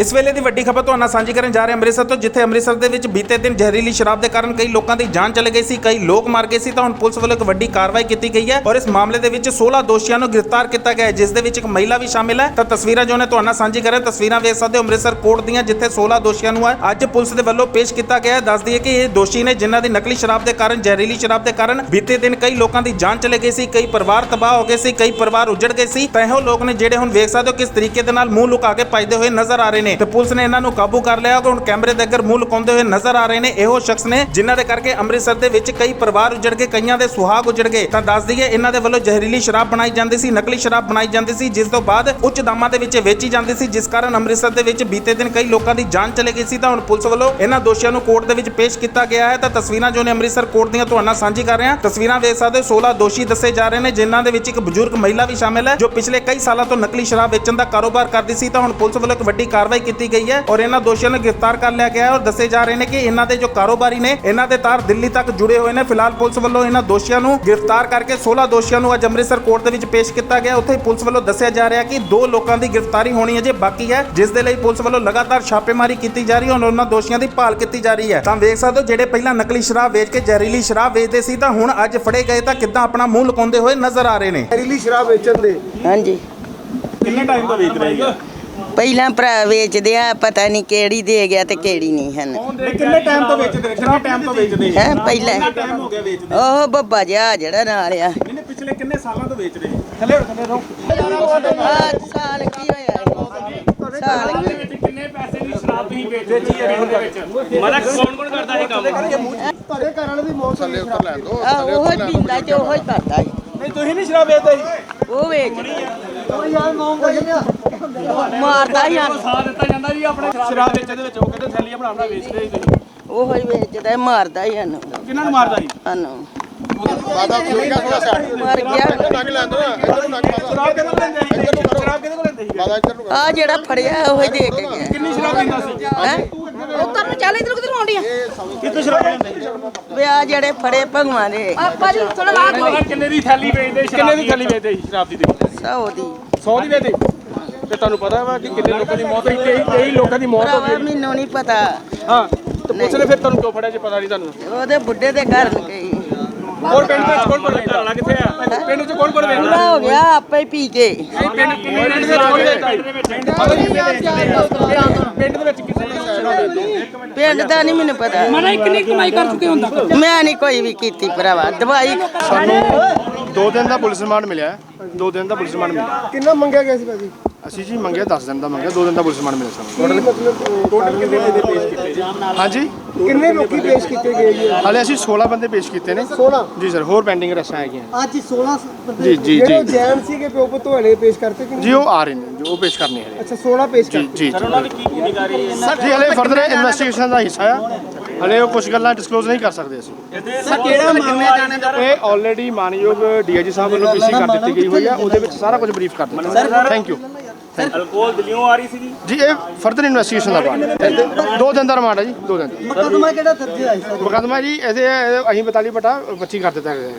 ਇਸ ਵੇਲੇ ਦੀ ਵੱਡੀ ਖਬਰ ਤੁਹਾਨੂੰ ਸਾਂਝੀ ਕਰਨ ਜਾ ਰਹੇ ਹਾਂ ਅੰਮ੍ਰਿਤਸਰ ਤੋਂ, ਜਿੱਥੇ ਅੰਮ੍ਰਿਤਸਰ ਦੇ ਵਿੱਚ ਬੀਤੇ ਦਿਨ ਜ਼ਹਿਰੀਲੀ ਸ਼ਰਾਬ ਦੇ ਕਾਰਨ ਕਈ ਲੋਕਾਂ ਦੀ ਜਾਨ ਚਲੇ ਗਈ ਸੀ, ਕਈ ਲੋਕ ਮਾਰ ਗਏ ਸੀ, ਤਾਂ ਹੁਣ ਪੁਲਿਸ ਵੱਲੋਂ ਇੱਕ ਵੱਡੀ ਕਾਰਵਾਈ ਕੀਤੀ ਗਈ ਹੈ ਔਰ ਇਸ ਮਾਮਲੇ ਦੇ ਵਿੱਚ 16 ਦੋਸ਼ੀਆਂ ਨੂੰ ਗ੍ਰਿਫਤਾਰ ਕੀਤਾ ਗਿਆ ਹੈ, ਜਿਸ ਦੇ ਵਿੱਚ ਇੱਕ ਮਹਿਲਾ ਵੀ ਸ਼ਾਮਿਲ ਹੈ। ਤਾਂ ਤਸਵੀਰਾਂ ਜੋ ਨੇ ਤੁਹਾਨੂੰ ਸਾਂਝੀ ਕਰ ਰਹੇ ਤਸਵੀਰਾਂ ਵੇਖ ਸਕਦੇ ਹੋ ਅੰਮ੍ਰਿਤਸਰ ਕੋਰਟ ਦੀਆਂ, ਜਿੱਥੇ 16 ਦੋਸ਼ੀਆਂ ਨੂੰ ਅੱਜ ਪੁਲਿਸ ਦੇ ਵੱਲੋਂ ਪੇਸ਼ ਕੀਤਾ ਗਿਆ ਹੈ। ਦੱਸ ਦਈਏ ਕਿ ਇਹ ਦੋਸ਼ੀ ਨੇ ਜਿਨ੍ਹਾਂ ਦੀ ਨਕਲੀ ਸ਼ਰਾਬ ਦੇ ਕਾਰਨ, ਜ਼ਹਿਰੀਲੀ ਸ਼ਰਾਬ ਦੇ ਕਾਰਨ ਬੀਤੇ ਦਿਨ ਕਈ ਲੋਕਾਂ ਦੀ ਜਾਨ ਚਲੇ ਗਈ ਸੀ, ਕਈ ਪਰਿਵਾਰ ਤਬਾਹ ਹੋ ਗਏ ਸੀ, ਕਈ ਪਰਿਵਾਰ ਉਜੜ ਗਏ ਸੀ। ਤਾਂ ਇਹੋ ਲੋਕ ਨੇ ਜਿਹੜੇ ਹੁਣ ਵੇਖ ਸਕਦੇ ਹੋ ਕਿਸ ਤਰੀਕੇ ਦੇ ਨਾਲ ਮੂੰਹ ਲੁਕਾ ਕੇ ਭੱਜਦੇ ਹੋਏ ਨਜ਼ਰ ਆ ਰਹੇ ਨੇ। ਤੇ ਪੁਲਿਸ ਨੇ ਇਹਨਾਂ ਨੂੰ ਕਾਬੂ ਕਰ ਲਿਆ ਤੇ ਹੁਣ ਕੈਮਰੇ ਦੇ ਅੱਗੇ ਮੂੰਹ ਲੁਕਾਉਂਦੇ ਹੋਏ ਨਜ਼ਰ ਆ ਰਹੇ ਨੇ ਇਹੋ ਸ਼ਖਸ ਨੇ, ਜਿਨ੍ਹਾਂ ਦੇ ਕਰਕੇ ਅੰਮ੍ਰਿਤਸਰ ਦੇ ਵਿੱਚ ਕਈ ਪਰਿਵਾਰ ਉਜੜ ਗਏ, ਕਈਆਂ ਦੇ ਸੁਹਾਗ ਉਜੜ ਗਏ। ਤਾਂ ਦੱਸ ਦਈਏ, ਇਹਨਾਂ ਦੇ ਵੱਲੋਂ ਜ਼ਹਿਰੀਲੀ ਸ਼ਰਾਬ ਬਣਾਈ ਜਾਂਦੀ ਸੀ, ਨਕਲੀ ਸ਼ਰਾਬ ਬਣਾਈ ਜਾਂਦੀ ਸੀ, ਜਿਸ ਤੋਂ ਬਾਅਦ ਉੱਚ ਦਾਮਾਂ ਦੇ ਵਿੱਚ ਵੇਚੀ ਜਾਂਦੀ ਸੀ, ਜਿਸ ਕਾਰਨ ਅੰਮ੍ਰਿਤਸਰ ਦੇ ਵਿੱਚ ਬੀਤੇ ਦਿਨ ਕਈ ਲੋਕਾਂ ਦੀ ਜਾਨ ਚਲੇ ਗਈ ਸੀ। ਤਾਂ ਹੁਣ ਪੁਲਿਸ ਵੱਲੋਂ ਇਹਨਾਂ ਦੋਸ਼ੀਆਂ ਨੂੰ ਕੋਰਟ ਦੇ ਵਿੱਚ ਪੇਸ਼ ਕੀਤਾ ਗਿਆ ਹੈ। ਤਾਂ ਤਸਵੀਰਾਂ ਜੋ ਨੇ ਅੰਮ੍ਰਿਤਸਰ ਕੋਰਟ ਦੀਆਂ ਤੁਹਾਡੇ ਸਾਂਝੀ ਕਰ ਰਹੇ ਹਾਂ। ਤਸਵੀਰਾਂ ਵੇਖ ਸਕਦੇ ਹੋ 16 ਦੋਸ਼ੀ ਦੱਸੇ ਜਾ ਰਹੇ ਨੇ, ਜਿਨ੍ਹਾਂ ਦੇ ਵਿੱਚ ਇੱਕ ਬਜ਼ੁਰਗ ਮਹਿਲਾ ਵੀ ਸ਼ਾਮਿਲ ਹੈ, ਜੋ ਪਿਛਲੇ ਕਈ ਸਾਲਾਂ ਤੋਂ ਨਕਲੀ ਸ਼ਰਾਬ ਵੇਚਣ ਦਾ ਕਾਰੋਬਾਰ ਕਰਦੀ ਸੀ। ਤਾਂ ਹੁਣ ਪੁਲਿਸ ਵੱਲੋਂ ਇੱਕ ਵੱਡੀ ਕਾਰਵਾਈ ਕੀਤੀ ਗਈ ਹੈ ਔਰ ਇਹਨਾਂ ਦੋਸ਼ੀਆਂ ਨੂੰ ਗ੍ਰਿਫਤਾਰ ਕਰ ਲਿਆ ਗਿਆ ਹੈ ਔਰ ਦੱਸੇ ਜਾ ਰਹੇ ਨੇ ਕਿ ਇਹਨਾਂ ਦੇ ਜੋ ਕਾਰੋਬਾਰੀ ਨੇ ਇਹਨਾਂ ਦੇ ਤਾਰ ਦਿੱਲੀ ਤੱਕ ਜੁੜੇ ਹੋਏ ਨੇ। ਫਿਲਹਾਲ ਪੁਲਿਸ ਵੱਲੋਂ ਇਹਨਾਂ ਦੋਸ਼ੀਆਂ ਨੂੰ ਗ੍ਰਿਫਤਾਰ ਕਰਕੇ 16 ਦੋਸ਼ੀਆਂ ਨੂੰ ਅੱਜ ਅੰਮ੍ਰਿਤਸਰ ਕੋਰਟ ਦੇ ਵਿੱਚ ਪੇਸ਼ ਕੀਤਾ ਗਿਆ। ਉੱਥੇ ਪੁਲਿਸ ਵੱਲੋਂ ਦੱਸਿਆ ਜਾ ਰਿਹਾ ਕਿ ਦੋ ਲੋਕਾਂ ਦੀ ਗ੍ਰਿਫਤਾਰੀ ਹੋਣੀ ਅਜੇ ਬਾਕੀ ਹੈ ਜਿਸ ਦੇ ਲਈ ਪੁਲਿਸ ਵੱਲੋਂ ਲਗਾਤਾਰ ਛਾਪੇਮਾਰੀ ਕੀਤੀ ਜਾ ਰਹੀ ਹੈ ਔਰ ਉਹਨਾਂ ਦੋਸ਼ੀਆਂ ਦੀ ਭਾਲ ਕੀਤੀ ਜਾ ਰਹੀ ਹੈ। ਤਾਂ ਵੇਖ ਸਕਦੇ ਹੋ ਜਿਹੜੇ ਪਹਿਲਾਂ ਨਕਲੀ ਸ਼ਰਾਬ ਵੇਚ ਕੇ ਜ਼ਹਿਰੀਲੀ ਸ਼ਰਾਬ ਵੇਚਦੇ ਸੀ ਤਾਂ ਹੁਣ ਅੱਜ ਫੜੇ ਗਏ ਤਾਂ ਕਿੱਦਾਂ ਆਪਣਾ ਮੂੰਹ ਲੁਕਾਉਂਦੇ ਹੋਏ ਨਜ਼ਰ ਆ ਰਹੇ ਨੇ? ਜ਼ਹਿਰੀਲੀ ਸ਼ਰਾਬ ਵੇਚਣ ਦੇ। ਹਾਂਜੀ। ਕਿੰਨੇ ਟਾਈਮ ਤੋਂ ਵੇਚ ਰਹੇ ਹੈ ਪਹਿਲਾਂ ਭਰਾ ਵੇਚਦੇ ਆ ਪਤਾ ਨਹੀਂ ਕਿਹੜੀ ਦੇ ਗਿਆ ਤੇ ਕਿਹੜੀ ਨਹੀਂ ਹਨ। ਕਿੰਨੇ ਟਾਈਮ ਤੋਂ ਵੇਚਦੇ ਕਿੰਨੇ ਟਾਈਮ ਤੋਂ ਵੇਚਦੇ ਹੈ ਪਹਿਲਾਂ। ਟਾਈਮ ਹੋ ਗਿਆ ਵੇਚਦੇ ਉਹ ਬੱਬਾ ਜਿਹਾ ਜਿਹੜਾ ਨਾਲ ਆ। ਇਹਨੇ ਪਿਛਲੇ ਕਿੰਨੇ ਸਾਲਾਂ ਤੋਂ ਵੇਚ ਰਹੇ? ਥੱਲੇ ਥੱਲੇ ਰੋ। ਆਹ ਸਾਲ ਕੀ ਹੋਇਆ? ਇਹ? ਸਾਲ ਕੀ ਕਿੰਨੇ ਪੈਸੇ ਦੀ ਸ਼ਰਾਬ ਤੁਸੀਂ ਵੇਚਦੇ ਜੀ ਇਹਦੇ ਵਿੱਚ? ਮਤਲਬ ਕੌਣ ਕੌਣ ਕਰਦਾ ਇਹ ਕੰਮ? ਤੁਹਾਡੇ ਘਰ ਵਾਲੇ ਦੀ ਮੌਤ ਹੋਈ ਸ਼ਰਾਬ ਆ ਉਹ ਹੀ ਪੀਂਦਾ ਤੇ ਉਹ ਹੀ ਕਰਦਾ ਸੀ। ਨਹੀਂ ਤੁਸੀਂ ਨਹੀਂ ਸ਼ਰਾਬ ਵੇਚਦੇ। ਉਹ ਵੇਚ। ਉਹ ਯਾਰ ਨੌਂ ਵਜੇ ਆ। ਮਾਰਦਾ ਹੀ ਹਨ ਸਾਥ ਦਿੱਤਾ ਜਾਂਦਾ ਜੀ ਆਪਣੇ ਸ਼ਰਾਬ ਵੇਚਣ ਦੇ ਵਿੱਚ ਉਹ ਕਹਿੰਦੇ ਥੈਲੀਆਂ ਬਣਾ ਬਣਾ ਵੇਚਦੇ ਸੀ ਤੁਸੀਂ। ਉਹ ਹੀ ਵੇਚਦਾ ਹੀ, ਮਾਰਦਾ ਹੀ ਹਨ ਕਿਹਨਾਂ ਨੂੰ ਮਾਰਦਾ ਸੀ? ਸਾਨੂੰ। ਬਾਦਾ ਕਾ ਥੋੜਾ ਸੈਟ ਮਰ ਗਿਆ। ਨੰਗ ਲੈਂਦੋ ਨਾ ਇੱਧਰ ਨੂੰ ਨੰਗ ਸ਼ਰਾਬ ਕਿਹਦੇ ਕੋਲ ਲੈਂਦੇ ਸੀ? ਸ਼ਰਾਬ ਕਿਹਦੇ ਕੋਲ ਲੈਂਦੇ ਸੀ? ਬਾਦਾ ਇੱਧਰ ਨੂੰ ਆ ਜਿਹੜਾ ਫੜਿਆ ਉਹ ਹੀ ਦੇ ਕੇ ਗਿਆ। ਕਿੰਨੀ ਸ਼ਰਾਬ ਪੀਂਦਾ ਸੀ? ਹੈ? ਉੱਤਰ ਨੂੰ ਚੱਲ ਇਧਰ ਕਿਧਰ ਆਉਂਦੀ ਆ। ਕਿੰਨੀ ਸ਼ਰਾਬ ਲੈਂਦੇ ਵੀ ਆ ਜਿਹੜੇ ਫੜੇ ਭਗਵਾਨ ਦੇ। ਆਪਾਂ ਜੀ ਥੋੜਾ ਲਾ ਦਿਓ। ਸੀ ਕਿੰਨੇ ਦੀ ਥੈਲੀ ਵੇਚਦੇ ਕਿੰਨੇ ਦੀ ਥੈਲੀ ਵੇਚਦੇ ਸੀ? ਸ਼ਰਾਬ ਦੀ ਸੌ ਦੀ। 100 ਦੀ ਵੇਚਦੇ ਤੇ ਤੁਹਾਨੂੰ ਪਤਾ ਵਾ ਕਿ ਕਿੰਨੇ ਲੋਕਾਂ ਦੀ ਮੌਤ ਹੋਈ? 23 23 ਲੋਕਾਂ ਦੀ ਮੌਤ ਹੋ ਭਰਾਵਾ ਗਈ। ਮੈਨੂੰ ਨਹੀਂ ਪਤਾ। ਹਾਂ ਤੇ ਪੁਲਿਸ ਨੇ ਫਿਰ ਤੁਹਾਨੂੰ ਕਿਉਂ ਫੜਿਆ ਜੇ ਪਤਾ ਨਹੀਂ ਤੁਹਾਨੂੰ? ਉਹਦੇ ਬੁੱਢੇ ਦੇ ਘਰ ਨੂੰ ਗਈ। ਹੋਰ ਪਿੰਡ ਵਿੱਚ ਕੌਣ ਕੌਣ ਵੇਚਦਾ ਵਾਲਾ ਕਿੱਥੇ ਆ? ਪਿੰਡ ਵਿੱਚ ਕੌਣ ਕੌਣ ਵੇਚਦਾ ਪੂਰਾ ਹੋ ਗਿਆ ਆਪੇ ਹੀ ਪੀ ਕੇ। ਪਿੰਡ ਕਿੰਨੇ ਪਿੰਡ ਦੇ ਕੌਣ ਵੇਚਦਾ ਪਿੰਡ ਦੇ ਵਿੱਚ ਕਿਸੇ ਨੇ ਪਿੰਡ ਦਾ ਨਹੀਂ ਮੈਨੂੰ ਪਤਾ। ਮਨਾ ਕਿੰਨੀ ਕਮਾਈ ਕਰ ਚੁੱਕੇ ਹੁੰਦਾ। ਮੈਂ ਨਹੀਂ ਕੋਈ ਵੀ ਕੀਤੀ ਭਰਾਵਾ ਦਵਾਈ ਦੋ ਦਿਨ ਦਾ ਪੁਲਿਸ ਰਿਮਾਂਡ ਮਿਲਿਆ। ਦੋ ਦਿਨ ਦਾ ਪੁਲਿਸ ਰਿਮਾਂਡ ਮਿਲਿਆ। ਕਿੰਨਾ ਮੰਗਿਆ ਗਿਆ ਸੀ ਭਾਜੀ? ਅਸੀਂ ਜੀ ਮੰਗਿਆ 10 ਦਿਨ ਦਾ ਮੰਗਿਆ ਦੋ ਦਿਨ ਦਾ ਪੁਲਿਸ ਰਿਮਾਂਡ ਮਿਲਿਆ ਸਾਨੂੰ। ਟੋਟਲ ਕਿੰਨੇ ਦੇ ਪੇਸ਼ ਕੀਤੇ ਹਾਂਜੀ? ਕਿੰਨੇ ਲੋਕੀ ਪੇਸ਼ ਕੀਤੇ ਗਏ ਜੀ? ਹਾਲੇ ਅਸੀਂ 16 ਬੰਦੇ ਪੇਸ਼ ਕੀਤੇ ਨੇ। 16 ਜੀ ਸਰ ਹੋਰ ਪੈਂਡਿੰਗ ਰਸਾਂ ਹੈਗੀਆਂ। ਅੱਜ 16 ਜੀ, ਜੀ, ਜਿਹੜੇ ਜੀ। ਜੈਨ ਸੀਗੇ ਪਿਓ ਪੁੱਤ ਵਾਲੇ ਪੇਸ਼ ਕਰਤੇ ਕਿ ਜੀ ਉਹ ਆ ਰਹੇ ਨੇ ਜੋ ਉਹ ਪੇਸ਼ ਕਰਨੇ ਹੈ ਅੱਛਾ 16 ਪੇਸ਼ ਜੀ ਕਰਤੇ ਜੀ ਜੀ। ਸਰ ਜੀ ਹਲੇ ਫਰਦਰ ਇਨਵੈਸਟੀਗੇਸ਼ਨ ਦਾ ਹਿੱਸਾ ਆ। ਹਲੇ ਉਹ ਕੁਝ ਗੱਲਾਂ ਡਿਸਕਲੋਜ਼ ਨਹੀਂ ਕਰ ਸਕਦੇ ਅਸੀਂ। ਸਰ ਕਿਹੜਾ ਮਾਮਲਾ ਜਾਣੇ ਦਾ ਇਹ ਆਲਰੇਡੀ ਮਾਨਯੋਗ ਡੀਆਈਜੀ ਸਾਹਿਬ ਵੱਲੋਂ ਪੀਸੀ ਕਰ ਦਿੱਤੀ ਗਈ ਹੋਈ ਆ। ਉਹਦੇ ਵਿੱਚ ਸਾਰਾ ਕੁਝ ਬਰੀਫ ਕਰ ਦਿੱਤਾ। ਥੈਂਕ ਯੂ ਅਲਕੋਹਲ ਦਿੱਲੀੋਂ ਆ ਰਹੀ ਸੀ ਜੀ ਜੀ ਇਹ ਫਰਦਰ ਇਨਵੈਸਟੀਗੇਸ਼ਨ ਦਾ ਪਾਰਟ ਹੈ। ਦੋ ਦਿਨ ਦਾ ਰਿਮਾਂਡ ਹੈ ਜੀ ਦੋ ਦਿਨ। ਮੁਕਦਮਾ ਕਿਹੜਾ ਦਰਜ ਆਇਆ ਸਰ ਮੁਕੱਦਮਾ ਜੀ ਇਹਦੇ ਇਹ ਅਸੀਂ 42 ਬਟਾ 25 ਕਰ ਦਿੱਤਾ। ਗਿਆ ਹੈ